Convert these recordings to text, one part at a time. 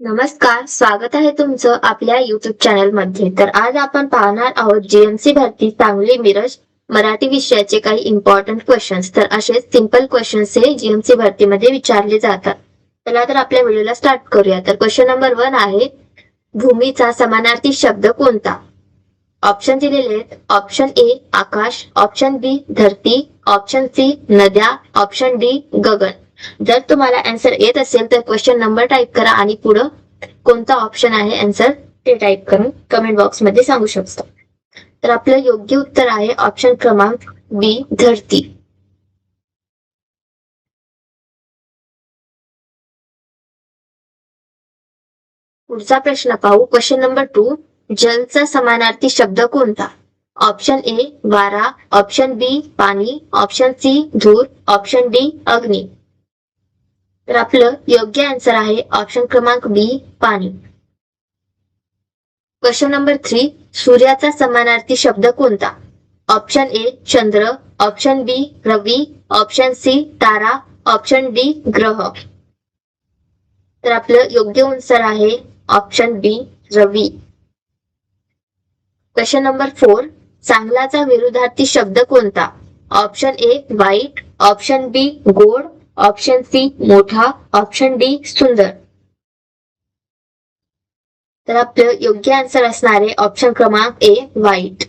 नमस्कार स्वागत आहे तुमचं आपल्या युट्यूब चॅनलमध्ये. तर आज आपण पाहणार आहोत जीएमसी भरती सांगली मिरज मराठी विषयाचे काही इम्पॉर्टंट क्वेश्चन्स तर असे सिंपल क्वेश्चन्स हे जीएमसी भरतीमध्ये विचारले जातात. चला तर आपल्या व्हिडिओला स्टार्ट करूया. तर क्वेश्चन नंबर वन आहे भूमीचा समानार्थी शब्द कोणता? ऑप्शन दिलेले आहेत. ऑप्शन ए आकाश. ऑप्शन बी धरती. ऑप्शन सी नद्या. ऑप्शन डी गगन. जर तुम्हाला आन्सर येत असेल तर क्वेश्चन नंबर टाईप करा आणि पुढं कोणता ऑप्शन आहे आन्सर ते टाईप करून कमेंट बॉक्समध्ये सांगू शकता. तर आपलं योग्य उत्तर आहे ऑप्शन क्रमांक बी धरती. पुढचा प्रश्न पाहू. क्वेश्चन नंबर टू जलचा समानार्थी शब्द कोणता? ऑप्शन ए वारा. ऑप्शन बी पाणी. ऑप्शन सी धूर. ऑप्शन डी अग्नी. तर आपलं योग्य आन्सर आहे ऑप्शन क्रमांक बी पाणी. क्वेश्चन नंबर थ्री सूर्याचा समानार्थी शब्द कोणता? ऑप्शन ए चंद्र. ऑप्शन बी रवी. ऑप्शन सी तारा. ऑप्शन डी ग्रह. तर आपलं योग्य आन्सर आहे ऑप्शन बी रवी. क्वेश्चन नंबर फोर चांगलाचा विरुद्धार्थी शब्द कोणता? ऑप्शन ए वाईट ऑप्शन बी गोड. ऑप्शन सी मोठा. ऑप्शन डी सुंदर. तर आपलं योग्य आन्सर असणारे ऑप्शन क्रमांक ए वाईट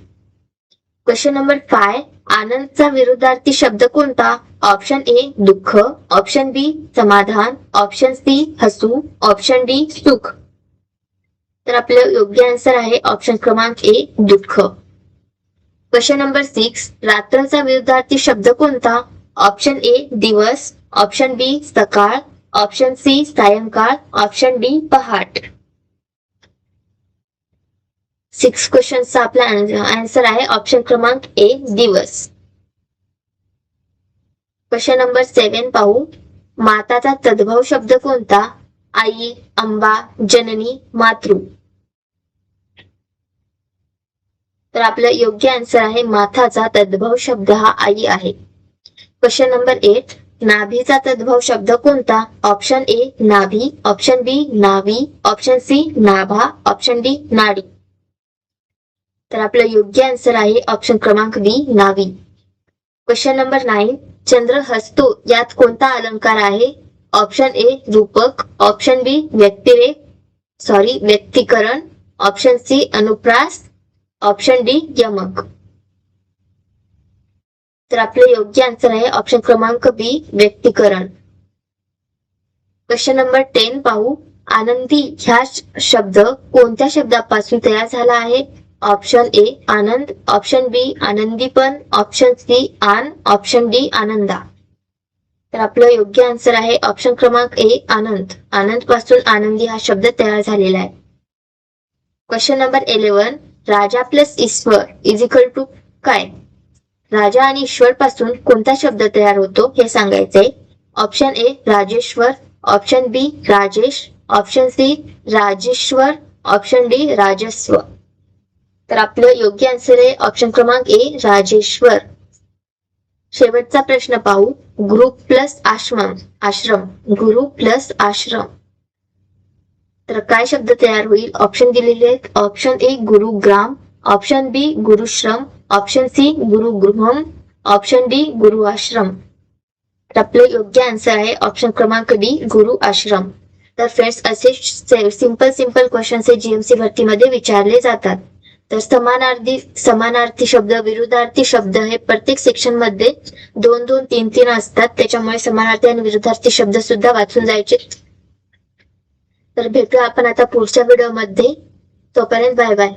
क्वेश्चन नंबर फाय आनंदचा विरुद्धार्थी शब्द कोणता? ऑप्शन ए दुःख. ऑप्शन बी समाधान. ऑप्शन सी हसू. ऑप्शन डी सुख. तर आपलं योग्य आन्सर आहे ऑप्शन क्रमांक ए दुःख. क्वेश्चन नंबर सिक्स रात्रचा विरुद्धार्थी शब्द कोणता? ऑप्शन ए दिवस ऑप्शन बी सकाळ ऑप्शन सी सायंकाळ ऑप्शन डी पहाट सिक्स क्वेश्चनचा आपला आन्सर आहे. ऑप्शन क्रमांक ए दिवस क्वेश्चन नंबर सेवन पाहू. माताचा तद्भव शब्द कोणता? आई अंबा जननी मातृ. तर आपलं योग्य आन्सर आहे माताचा तद्भव शब्द हा आई आहे. क्वेश्चन नंबर एट नाभीचा तद्भव शब्द कोणता? ऑप्शन ए नाभी ऑप्शन बी नावी ऑप्शन सी नाभा ऑप्शन डी नाडी. तर आपलं योग्य आन्सर आहे ऑप्शन क्रमांक बी नावी. क्वेश्चन नंबर नाईन चंद्र हसतो यात कोणता अलंकार आहे? ऑप्शन ए रूपक ऑप्शन बी व्यक्तिरेख सॉरी व्यक्तीकरण ऑप्शन सी अनुप्रास ऑप्शन डी यमक. तर आपलं योग्य आन्सर आहे ऑप्शन क्रमांक बी व्यक्तीकरण. क्वेश्चन नंबर टेन पाहू. आनंदी ह्या शब्द कोणत्या शब्दापासून तयार झाला आहे? ऑप्शन ए आनंद. ऑप्शन बी आनंदीपण ऑप्शन सी आन. ऑप्शन डी आनंदा. तर आपलं योग्य आन्सर आहे ऑप्शन क्रमांक ए आनंद. आनंदपासून आनंदी हा शब्द तयार झालेला आहे. क्वेश्चन नंबर इलेव्हन राजा प्लस ईश्वर इज इक्वल टू काय? राजा आणि ईश्वर पासून कोणता शब्द तयार होतो हे सांगायचे? ऑप्शन ए राजेश्वर. ऑप्शन बी राजेश. ऑप्शन सी राजेश्वर. ऑप्शन डी राजस्व. तर आपलं योग्य आन्सर आहे ऑप्शन क्रमांक ए राजेश्वर. शेवटचा प्रश्न पाहू. गुरु प्लस आश्रम. आश्रम. गुरु प्लस आश्रम. तर काय शब्द तयार होईल? ऑप्शन दिलेले आहेत. ऑप्शन ए गुरुग्राम. ऑप्शन बी गुरुश्रम. ऑप्शन सी गुरुगृहम ऑप्शन डी गुरु आश्रम तर आपलं योग्य आन्सर आहे ऑप्शन क्रमांक डी गुरु आश्रम तर फ्रेंड्स असे सिंपल सिंपल क्वेश्चन हे जीएमसी भरतीमध्ये विचारले जातात. तर समानार्थी समानार्थी शब्द विरुद्धार्थी शब्द हे प्रत्येक सेक्शनमध्ये दोन दोन तीन तीन असतात. त्याच्यामुळे समानार्थी आणि विरुद्धार्थी शब्द सुद्धा वाचून जायचे. तर भेटूया आपण आता पुढच्या व्हिडिओमध्ये तोपर्यंत बाय बाय